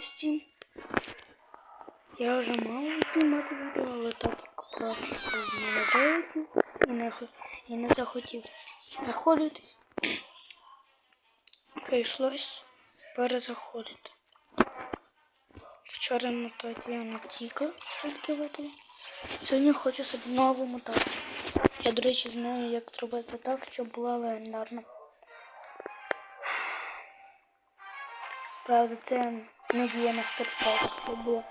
гості. Я вже мав знімати відео, але так як просто в мене вилетів і не, і не захотів заходитись, прийшлось перезаходити. Вчора не тільки тільки випала. Сьогодні хочу собі нову мотати. Я, до речі, знаю, як зробити так, щоб була легендарна. Правда, це не діє на стартапах, це було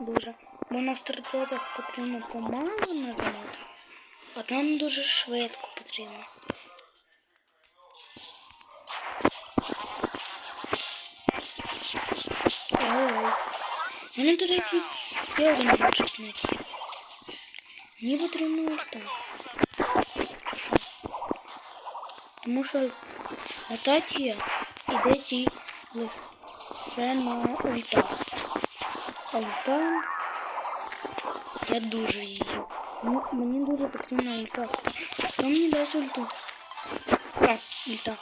дуже. Бо на стартапах потрібно помало нажимати, а нам дуже швидко потрібно. Ой. Мені, до речі, є один гаджет на ті. Мені потрібно ось так. Тому що атаки іде ті лише на ультах. А ульта я дуже її. Ну, мені дуже потрібна ульта. Хто мені дасть ульту? А, ульта.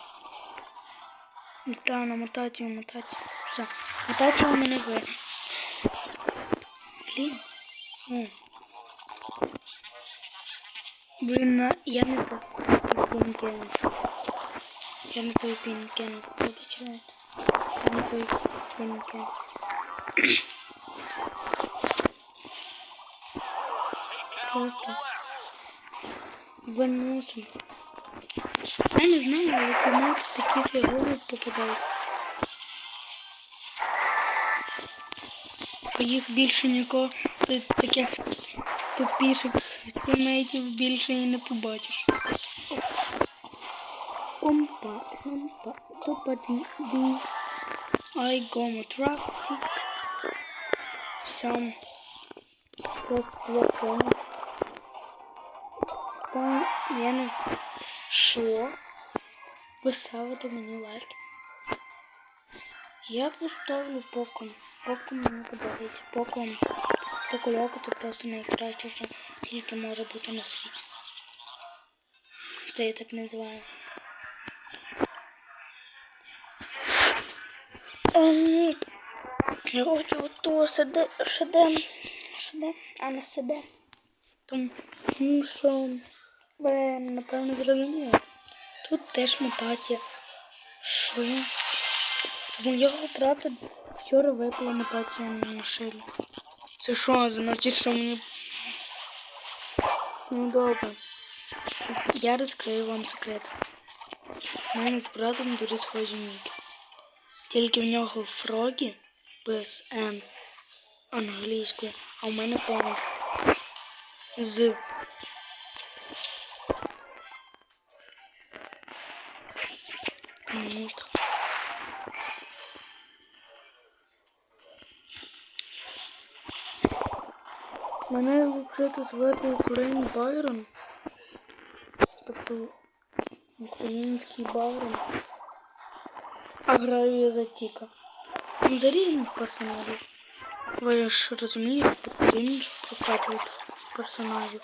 Ульта, намотати, намотати. Все. Мотати у мене ви. Блін. О. Блін, на... я не той пінкен. Я не той пінкен. Вибачайте. Я не той быстренько. Просто выносим. Я не знаю, як у нас такі фігури попадають. Їх більше нікого тут таких типу, тупіших тімейтів більше і не типу, побачиш. Типу, омпа, омпа, топа, дій. ді. I go traffic. Все. Просто я понял. Стан, я не... Що? Ви ставите мені лайк. Я поставлю поком. Поком мені подобається. Поком. Поколяка це просто найкраще, що тільки може бути на світі. Це я так називаю. Я хочу оту сиде, шеде, шеде, а не себе. Тому що ви, напевно, зрозуміли. Тут теж мутація. Що? У моєго брата вчора випала мутація на шилі. Це що, значить, що мені. Ну добре. Я розкрию вам секрет. У мене з братом дуже схожі ніки. Тільки в нього фрогі без Н англійською, а у мене повністю з. Так. Мене взагалі звати Україн Байрон. Тобто український Байрон. А граю я за Тіка. Ну, за різних персонажів. Ви ж розумієте, потрібно ж прокачувати персонажів.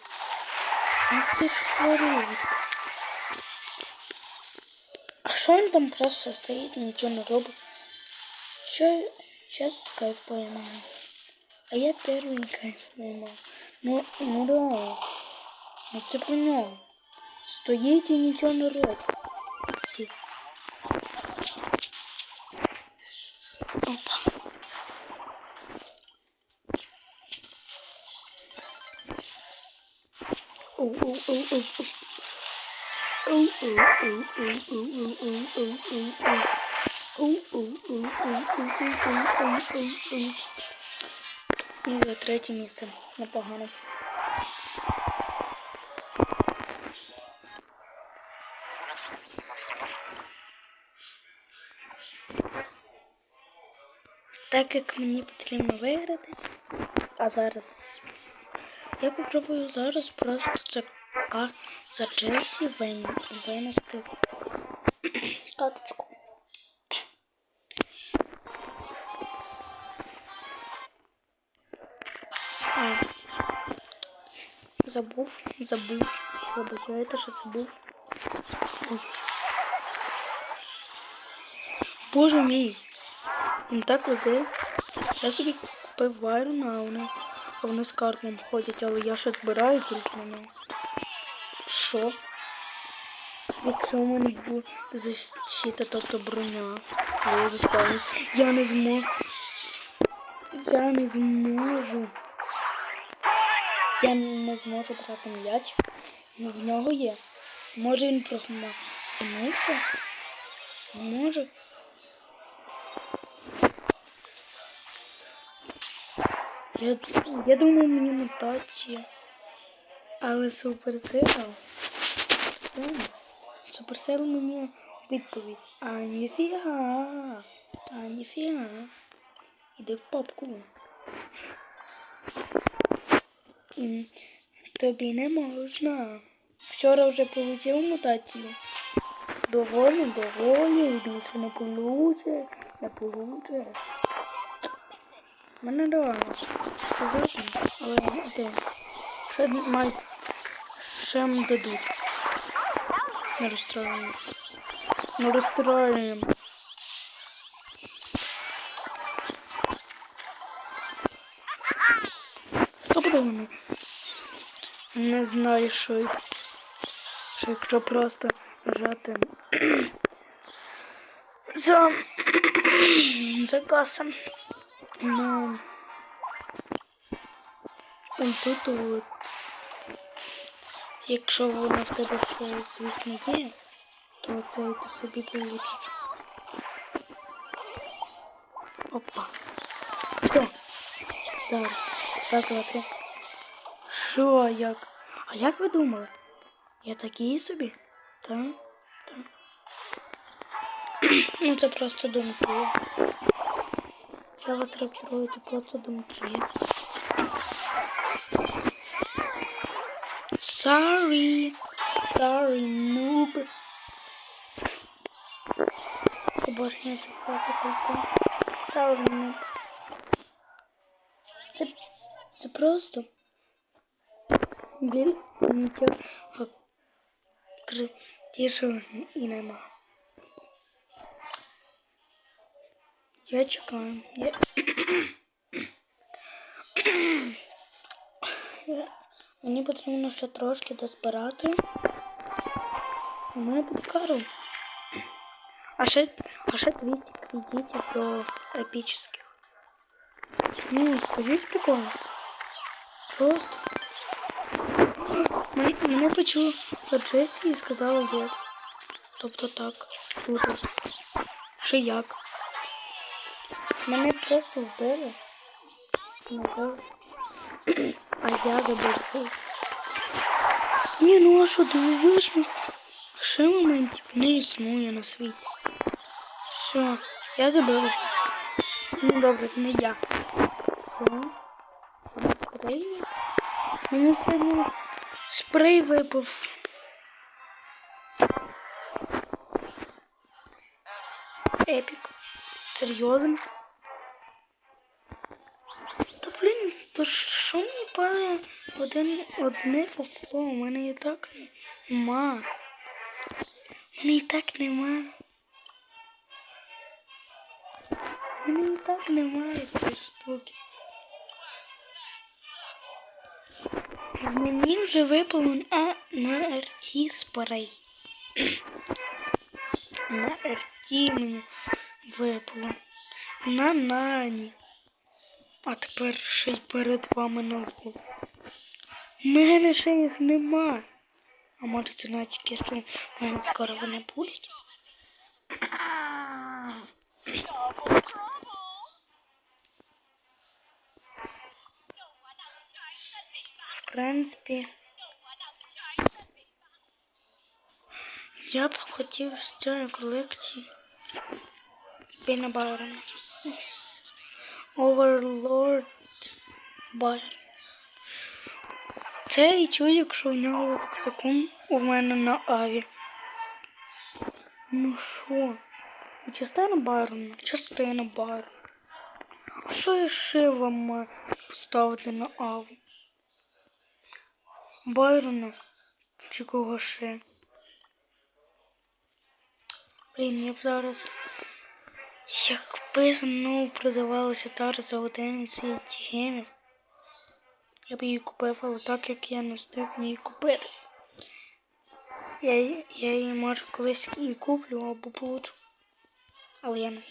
Ну ти ж створюєш. А що він там просто стоїть, нічого не робить? Що сейчас кайф поймаю. А я первый кайф поймав. Ну, ну реально. Ну це про нього. Стоїть і нічого не робить. І за третє місце. Непогано. Так як мені потрібно виграти, а зараз я попробую зараз просто за, ка- за Джесі вин, винести каточку. А, забув, забув. Вибачайте, що забув. Ой. Боже мій. Він так везе. Я собі купив Байрона, а вони, а вони з картом ходять, але я ще збираю тільки на нього. Що? Якщо у мене буде защита, тобто броня, я заспавню. Я не зможу. Я не зможу. Я не зможу брати м'яч. Ну, в нього є. Може він прогнувся? Може. Я, я думаю, мені мутація. Але суперсила. Суперсила мені відповідь. А ніфіга. Іди в папку. Тобі не можна. Вчора вже получив мутацію. Доволі, доволі, більше не получе, не получе. Мене. Скажи, але де? Ще май. Ще м дадуть. Не розстроюємо. Не розстроюємо. Стопудово. Не знаю, що, що якщо просто жати за, за касом. Ну, тут от, якщо воно в тебе ще, звісно, є, то це ти собі получиш. Опа. Все. Зараз. Раз, два, три. Що, як? А як ви думали? Я такий собі? Так? Так. ну це просто думки. Я вас розстрою, це просто думки. Sorry. Sorry, noob. Обожнюю цю фразу просто. Sorry, noob. Це, це просто біль нічого крутішого і нема. Я чекаю. Я... Мені потрібно ще трошки дозбирати. У мене буде. А ще, а ще 200 кредитів до епічних. Ну, скажіть прикольно. Просто. Мене, мене почула Джесі і сказала єс. Тобто так. Круто. Ще як. Мене просто вбили. Набили. А я добився. Ні, ну а що дивовижно? Ще моментів не існує на світі. Все, я забив. Ну добре, не я. Все. Спрей. Мені сьогодні спрей випав. Епік. Серйозно? Та блін, то що мені пане один одне фофло? У мене і так нема. У мене і так нема. У мене і так немає цієї штуки. Мені вже випало а, на РТ спрей. на РТ мені випало. На нані. А тепер ще й перед вами на лбу. У мене ще їх нема. А може це що в мене скоро вони будуть? В принципі. Я б хотів з цієї колекції Піна Байрона. Overlord Байрон. Це і чую, якщо в нього закон у мене на аві. Ну що? Частина Байрона? Частина Байрона. А що я ще вам поставити на аві? Байрона? Чи кого ще? Блін, я б зараз як написано, продавалася тара за 11 гемів. Я б її купив, але так як я не встиг її купити. Я, я її може колись і куплю або получу. Але я не.